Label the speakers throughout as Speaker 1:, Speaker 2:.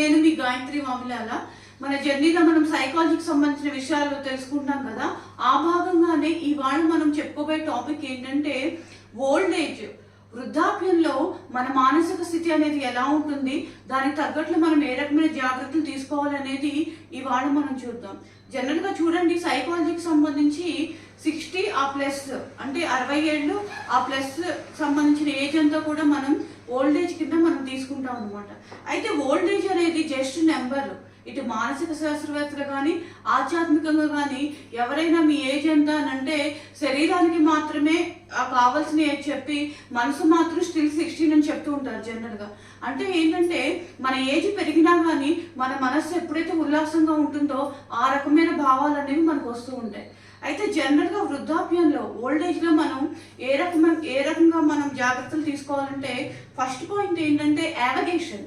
Speaker 1: నేను మీ గాయత్రి మామిలాల. మన జర్నీలో మనం సైకాలజీకి సంబంధించిన విషయాలు తెలుసుకుంటాం కదా. ఆ భాగంగానే ఇవాళ మనం చెప్పుకోబోయే టాపిక్ ఏంటంటే ఓల్డ్ ఏజ్ వృద్ధాప్యంలో మన మానసిక స్థితి అనేది ఎలా ఉంటుంది? దానికి తగ్గట్లు మనం ఏ రకమైన జాగ్రత్తలు తీసుకోవాలనేది ఇవాళ మనం చూద్దాం. జనరల్గా చూడండి సైకాలజీకి సంబంధించి సిక్స్టీ ఆ ప్లస్ అంటే అరవై ఏళ్ళు ఆ ప్లస్ సంబంధించిన ఏజ్ అంతా కూడా మనం ఓల్డ్ ఏజ్ కింద మనం తీసుకుంటాం అనమాట అయితే ఓల్డ్ ఏజ్ అనేది జస్ట్ నెంబర్ ఇటు మానసిక శాస్త్రవేత్తలు కానీ ఆధ్యాత్మికంగా కానీ ఎవరైనా మీ ఏజ్ ఎంత అని అంటే శరీరానికి మాత్రమే కావాల్సిన ఏజ్ చెప్పి మనసు మాత్రం స్టిల్ సిక్స్టీన్ అని చెప్తూ ఉంటారు జనరల్గా అంటే ఏంటంటే మన ఏజ్ పెరిగినా కానీ మన మనస్సు ఎప్పుడైతే ఉల్లాసంగా ఉంటుందో ఆ రకమైన భావాలు అనేవి మనకు వస్తూ ఉంటాయి. అయితే జనరల్గా వృద్ధాప్యంలో ఓల్డ్ ఏజ్లో మనం ఏ రకమైన ఏ రకంగా మనం జాగ్రత్తలు తీసుకోవాలంటే ఫస్ట్ పాయింట్ ఏంటంటే యావగేషన్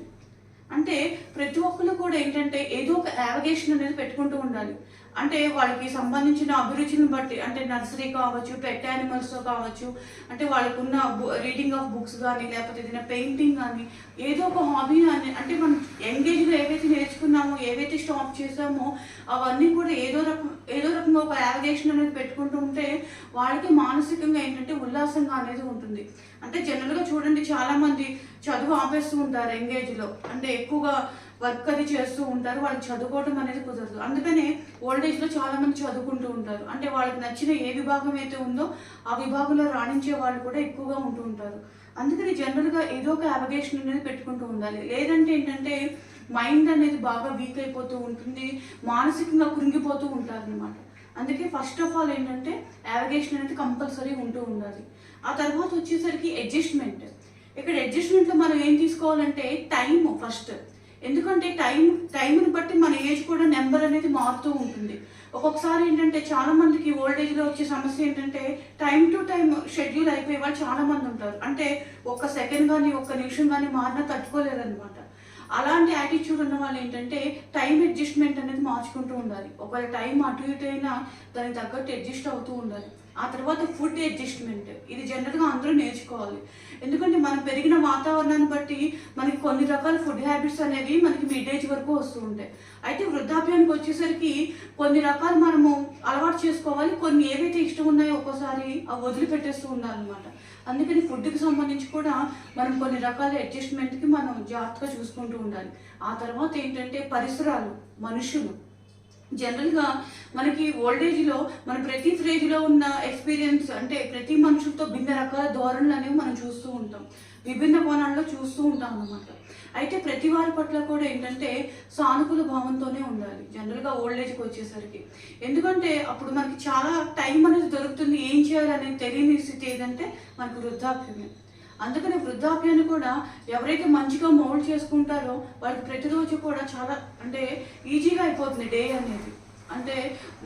Speaker 1: అంటే ప్రతి ఒక్కరు కూడా ఏంటంటే ఏదో ఒక యావగేషన్ అనేది పెట్టుకుంటూ ఉండాలి. అంటే వాళ్ళకి సంబంధించిన అభిరుచిని బట్టి అంటే నర్సరీ కావచ్చు పెట్ యానిమల్స్ కావచ్చు అంటే వాళ్ళకు ఉన్న రీడింగ్ ఆఫ్ బుక్స్ కానీ లేకపోతే ఏదైనా పెయింటింగ్ కానీ ఏదో ఒక హాబీ కానీ అంటే మనం ఎంగేజ్గా ఏవైతే నేర్చుకున్నామో ఏవైతే స్టాప్ చేసామో అవన్నీ కూడా ఏదో రకం ఏదో రకంగా ఒక యావిగేషన్ అనేది పెట్టుకుంటూ ఉంటే వాళ్ళకి మానసికంగా ఏంటంటే ఉల్లాసంగా అనేది ఉంటుంది. అంటే జనరల్గా చూడండి చాలామంది చదువు ఆపేస్తూ ఉంటారు ఎంగేజ్లో అంటే ఎక్కువగా వర్క్ అది చేస్తూ ఉంటారు వాళ్ళకి చదువుకోవడం అనేది కుదరదు. అందుకనే ఓల్డ్ ఏజ్లో చాలా మంది చదువుకుంటూ ఉంటారు. అంటే వాళ్ళకి నచ్చిన ఏ విభాగం అయితే ఉందో ఆ విభాగంలో రాణించే వాళ్ళు కూడా ఎక్కువగా ఉంటూ ఉంటారు. అందుకని జనరల్గా ఏదో ఒక అవగేషన్ అనేది పెట్టుకుంటూ ఉండాలి. లేదంటే ఏంటంటే మైండ్ అనేది బాగా వీక్ అయిపోతూ ఉంటుంది మానసికంగా కృంగిపోతూ ఉంటారు అనమాట అందుకే ఫస్ట్ ఆఫ్ ఆల్ ఏంటంటే యావగేషన్ అనేది కంపల్సరీ ఉంటూ ఉండాలి. ఆ తర్వాత వచ్చేసరికి అడ్జస్ట్మెంట్ ఇక్కడ అడ్జస్ట్మెంట్లో మనం ఏం తీసుకోవాలంటే టైం ఫస్ట్ ఎందుకంటే టైం టైంని బట్టి మన ఏజ్ కూడా నెంబర్ అనేది మారుతూ ఉంటుంది. ఒక్కొక్కసారి ఏంటంటే చాలా మందికి ఓల్డ్ ఏజ్లో వచ్చే సమస్య ఏంటంటే టైం టు టైం షెడ్యూల్ అయిపోయే వాళ్ళు చాలా మంది ఉంటారు. అంటే ఒక్క సెకండ్ కానీ ఒక్క నిమిషం కానీ మారినా తట్టుకోలేదన్నమాట అలాంటి యాటిట్యూడ్ ఉన్న వాళ్ళు ఏంటంటే టైం అడ్జస్ట్మెంట్ అనేది మార్చుకుంటూ ఉండాలి. ఒకవేళ టైం అటు ఇటు అయినా దానికి తగ్గట్టు అడ్జస్ట్ అవుతూ ఉండాలి. ఆ తర్వాత ఫుడ్ అడ్జస్ట్మెంట్ ఇది జనరల్గా అందరూ నేర్చుకోవాలి. ఎందుకంటే మనం పెరిగిన వాతావరణాన్ని బట్టి మనకి కొన్ని రకాల ఫుడ్ హ్యాబిట్స్ అనేవి మనకి మిడ్ ఏజ్ వరకు వస్తూ ఉంటాయి. అయితే వృద్ధాప్యానికి వచ్చేసరికి కొన్ని రకాలు మనము అలవాటు చేసుకోవాలి. కొన్ని ఏవైతే ఇష్టం ఉన్నాయో ఒక్కోసారి అవి వదిలిపెట్టేస్తూ ఉండాలన్నమాట. అందుకని ఫుడ్కి సంబంధించి కూడా మనం కొన్ని రకాల అడ్జస్ట్మెంట్కి మనం జాగ్రత్తగా చూసుకుంటూ ఉండాలి. ఆ తర్వాత ఏంటంటే పరిసరాలు మనుషులు. జనరల్గా మనకి ఓల్డ్ ఏజ్లో మన ప్రతి స్టేజ్లో ఉన్న ఎక్స్పీరియన్స్ అంటే ప్రతి మనుషులతో భిన్న రకాల ధోరణులు అనేవి మనం చూస్తూ ఉంటాం. విభిన్న కోణాల్లో చూస్తూ ఉంటాం అన్నమాట. అయితే ప్రతి వారి పట్ల కూడా ఏంటంటే సానుకూల భావంతోనే ఉండాలి. జనరల్గా ఓల్డ్ ఏజ్కి వచ్చేసరికి. ఎందుకంటే అప్పుడు మనకి చాలా టైం అనేది దొరుకుతుంది. ఏం చేయాలనేది తెలియని స్థితి ఏదంటే మనకు వృద్ధాప్యమే. అందుకని వృద్ధాప్యాన్ని కూడా ఎవరైతే మంచిగా మౌల్డ్ చేసుకుంటారో వాళ్ళకి ప్రతిరోజు కూడా చాలా అంటే ఈజీగా అయిపోతుంది డే అనేది. అంటే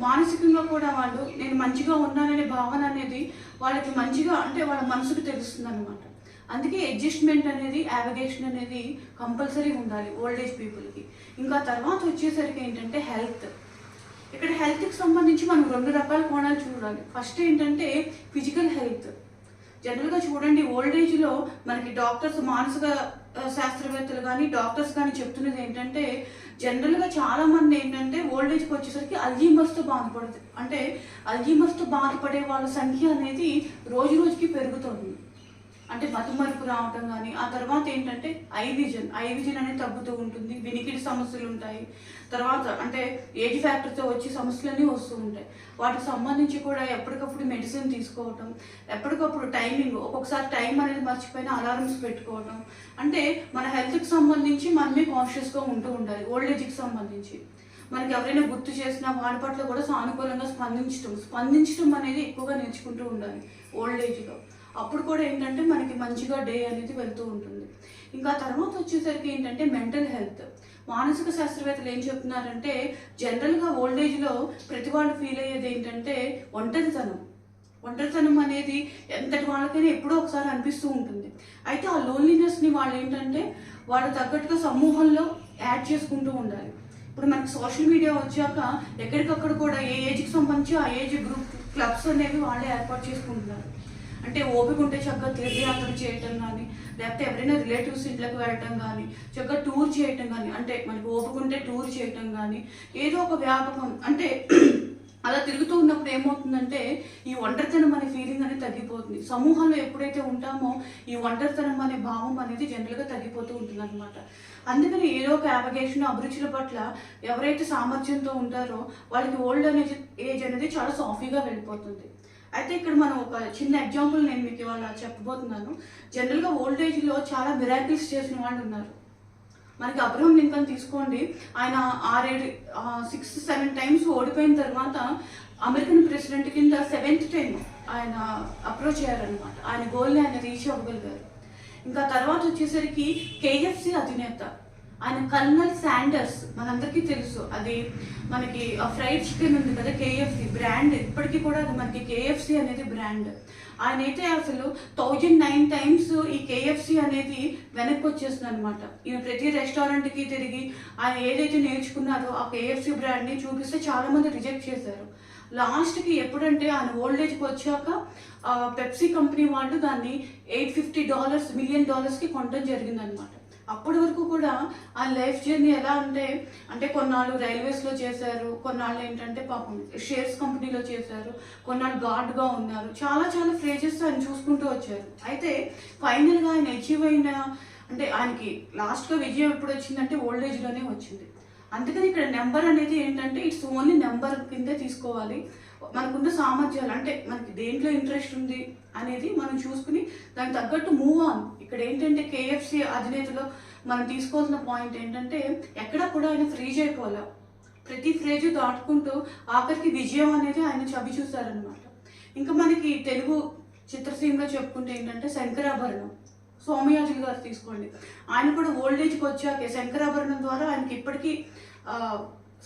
Speaker 1: మానసికంగా కూడా వాళ్ళు నేను మంచిగా ఉన్నాననే భావన అనేది వాళ్ళకి మంచిగా అంటే వాళ్ళ మనసుకు తెలుస్తుంది అనమాట అందుకే అడ్జస్ట్మెంట్ అనేది యావిగేషన్ అనేది కంపల్సరీ ఉండాలి ఓల్డ్ ఏజ్ పీపుల్కి ఇంకా తర్వాత వచ్చేసరికి ఏంటంటే హెల్త్ ఇక్కడ హెల్త్కి సంబంధించి మనం రెండు రకాల కోణాలు చూడాలి. ఫస్ట్ ఏంటంటే ఫిజికల్ హెల్త్ జనరల్గా చూడండి ఓల్డ్ ఏజ్లో మనకి డాక్టర్స్ మానసిక శాస్త్రవేత్తలు కానీ డాక్టర్స్ కానీ చెప్తున్నది ఏంటంటే జనరల్గా చాలా మంది ఏంటంటే ఓల్డ్ ఏజ్కి వచ్చేసరికి అల్జీమర్స్తో బాధపడుతుంది అంటే అల్జీమర్స్తో బాధపడే వాళ్ళ సంఖ్య అనేది రోజు రోజుకి పెరుగుతుంది. అంటే మతుమరుపు రావటం కానీ ఆ తర్వాత ఏంటంటే ఐ విజన్ ఐ విజన్ అనేది తగ్గుతూ ఉంటుంది వినికిడి సమస్యలు ఉంటాయి. తర్వాత అంటే ఏజ్ ఫ్యాక్టర్తో వచ్చే సమస్యలన్నీ వస్తూ ఉంటాయి. వాటికి సంబంధించి కూడా ఎప్పటికప్పుడు మెడిసిన్ తీసుకోవటం ఎప్పటికప్పుడు టైమింగ్ ఒక్కొక్కసారి టైం అనేది మర్చిపోయిన అలారమ్స్ పెట్టుకోవటం. అంటే మన హెల్త్కి సంబంధించి మనమే కాన్షియస్గా ఉంటూ ఉండాలి ఓల్డ్ ఏజ్కి సంబంధించి. మనకి ఎవరైనా గుర్తు చేసినా వాడి పట్ల కూడా సానుకూలంగా స్పందించడం స్పందించడం అనేది ఎక్కువగా నేర్చుకుంటూ ఉండాలి ఓల్డ్ ఏజ్లో. అప్పుడు కూడా ఏంటంటే మనకి మంచిగా డే అనేది వెళ్తూ ఉంటుంది. ఇంకా తర్వాత వచ్చేసరికి ఏంటంటే మెంటల్ హెల్త్. మానసిక శాస్త్రవేత్తలు ఏం చెప్తున్నారంటే జనరల్గా ఓల్డ్ ఏజ్లో ప్రతి వాళ్ళు ఫీల్ అయ్యేది ఏంటంటే ఒంటరితనం. ఒంటరితనం అనేది ఎంతటి వాళ్ళకైనా ఎప్పుడో ఒకసారి అనిపిస్తూ ఉంటుంది. అయితే ఆ లోన్లీనెస్ని వాళ్ళు ఏంటంటే వాళ్ళ తగ్గట్టుగా సమూహంలో యాడ్ చేసుకుంటూ ఉండాలి. ఇప్పుడు మనకి సోషల్ మీడియా వచ్చాక ఎక్కడికక్కడ కూడా ఏ ఏజ్కి సంబంధించి ఆ ఏజ్ గ్రూప్ క్లబ్స్ అనేవి వాళ్ళే ఏర్పాటు చేసుకుంటున్నారు. అంటే ఓపిక ఉంటే చక్కగా తీర్థయాత్ర చేయటం కానీ లేకపోతే ఎవరైనా రిలేటివ్స్ ఇంట్లోకి వెళ్ళటం కానీ చక్కగా టూర్ చేయటం కానీ అంటే మనకి ఓపిక ఉంటే టూర్ చేయటం కానీ ఏదో ఒక వ్యాపకం అంటే అలా తిరుగుతూ ఉన్నప్పుడు ఏమవుతుందంటే ఈ ఒంటరితనం అనే ఫీలింగ్ అనేది తగ్గిపోతుంది. సమూహంలో ఎప్పుడైతే ఉంటామో ఈ ఒంటరితనం అనే భావం అనేది జనరల్గా తగ్గిపోతూ ఉంటుంది అనమాట అందుకని ఏదో ఒక యావగేషన్ అభిరుచుల పట్ల ఎవరైతే సామర్థ్యంతో ఉంటారో వాళ్ళకి ఓల్డ్ అనే ఏజ్ అనేది చాలా సాఫీగా వెళ్ళిపోతుంది. అయితే ఇక్కడ మనం ఒక చిన్న ఎగ్జాంపుల్ నేను మీకు ఇవాళ చెప్పబోతున్నాను. జనరల్గా ఓల్డ్ ఏజ్లో చాలా మిరాకిల్స్ చేసిన వాళ్ళు ఉన్నారు. మనకి అబ్రహం లింకన్ తీసుకోండి. ఆయన ఆరేడు సిక్స్ సెవెన్ టైమ్స్ ఓడిపోయిన తర్వాత అమెరికన్ ప్రెసిడెంట్ కింద సెవెంత్ టైం ఆయన అప్రోచ్ అయ్యారనమాట ఆయన గోల్ని ఆయన రీచ్ అవ్వగలిగారు. ఇంకా తర్వాత వచ్చేసరికి కేఎఫ్సి అధినేత. ఆయన కర్నల్ శాండర్స్ మనందరికీ తెలుసు. అది మనకి ఫ్రైడ్ చికెన్ ఉంది కదా కేఎఫ్సి బ్రాండ్. ఇప్పటికీ కూడా అది మనకి కేఎఫ్సి అనేది బ్రాండ్. ఆయన అయితే అసలు థౌజండ్ నైన్ టైమ్స్ ఈ కేఎఫ్సి అనేది వెనక్కి వచ్చేస్తుంది అనమాట ఈయన ప్రతి రెస్టారెంట్కి తిరిగి ఆయన ఏదైతే నేర్చుకున్నారో ఆ కేఎఫ్సి బ్రాండ్ని చూపిస్తే చాలామంది రిజెక్ట్ చేశారు. లాస్ట్కి ఎప్పుడంటే ఆయన ఓల్డ్ ఏజ్కి వచ్చాక పెప్సీ కంపెనీ వాళ్ళు దాన్ని ఎయిట్ ఫిఫ్టీ డాలర్స్ మిలియన్ డాలర్స్కి కొనడం జరిగిందనమాట. అప్పటి వరకు కూడా ఆ లైఫ్ జర్నీ ఎలా అంటే అంటే కొన్నాళ్ళు రైల్వేస్లో చేశారు కొన్నాళ్ళు ఏంటంటే పాపం షేర్స్ కంపెనీలో చేశారు కొన్నాళ్ళు గాడ్గా ఉన్నారు. చాలా చాలా ఫ్రేజెస్ ఆయన చూసుకుంటూ వచ్చారు. అయితే ఫైనల్గా ఆయన అచీవ్ అయిన అంటే ఆయనకి లాస్ట్గా విజయం ఎప్పుడు వచ్చిందంటే ఓల్డ్ ఏజ్లోనే వచ్చింది. అందుకని ఇక్కడ నెంబర్ అనేది ఏంటంటే ఇట్స్ ఓన్లీ నెంబర్ కిందే తీసుకోవాలి. మనకున్న సామర్థ్యాలు అంటే మనకి దేంట్లో ఇంట్రెస్ట్ ఉంది అనేది మనం చూసుకుని దానికి తగ్గట్టు మూవ్ ఆన్. ఇక్కడ ఏంటంటే కేఎఫ్సి అధినేతలో మనం తీసుకోవాల్సిన పాయింట్ ఏంటంటే ఎక్కడ కూడా ఆయన ఫ్రీ చేయకపోలే. ప్రతి ఫ్రేజ్ దాటుకుంటూ ఆఖరికి విజయం అనేది ఆయన చవి చూశారనమాట ఇంకా మనకి తెలుగు చిత్రసీమలో చెప్పుకుంటే ఏంటంటే శంకరాభరణం. సోమయాజులు గారు తీసుకోండి. ఆయన కూడా ఓల్డ్ ఏజ్కి వచ్చాకే శంకరాభరణం ద్వారా ఆయనకి ఇప్పటికీ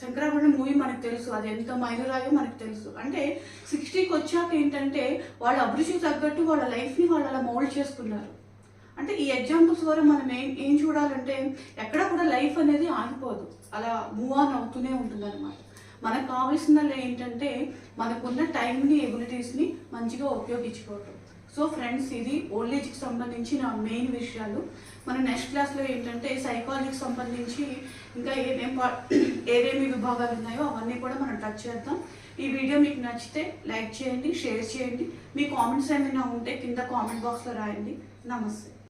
Speaker 1: శంకరాభరణం మూవీ మనకు తెలుసు. అది ఎంత మైలురాయో మనకు తెలుసు. అంటే సిక్స్టీకి వచ్చాక ఏంటంటే వాళ్ళ అభిరుచికి తగ్గట్టు వాళ్ళ లైఫ్ని వాళ్ళు అలా మౌల్డ్ చేసుకున్నారు. అంటే ఈ ఎగ్జాంపుల్స్ ద్వారా మనం ఏం ఏం చూడాలంటే ఎక్కడ కూడా లైఫ్ అనేది ఆగిపోదు. అలా మూవ్ ఆన్ అవుతూనే ఉంటుంది అనమాట మనకు కావాల్సిందల్లా ఏంటంటే మనకున్న టైంని ఎబిలిటీస్ని మంచిగా ఉపయోగించుకోవటం. సో ఫ్రెండ్స్ ఇది ఓల్డ్ ఏజ్కి సంబంధించి నా మెయిన్ విషయాలు. మన నెక్స్ట్ క్లాస్లో ఏంటంటే సైకాలజీకి సంబంధించి ఇంకా ఏమేం పా- ఏమేమి విభాగాలు ఉన్నాయో అవన్నీ కూడా మనం టచ్ చేద్దాం. ఈ వీడియో మీకు నచ్చితే లైక్ చేయండి షేర్ చేయండి. మీ కామెంట్స్ ఏమైనా ఉంటే కింద కామెంట్ బాక్స్లో రాయండి. నమస్తే.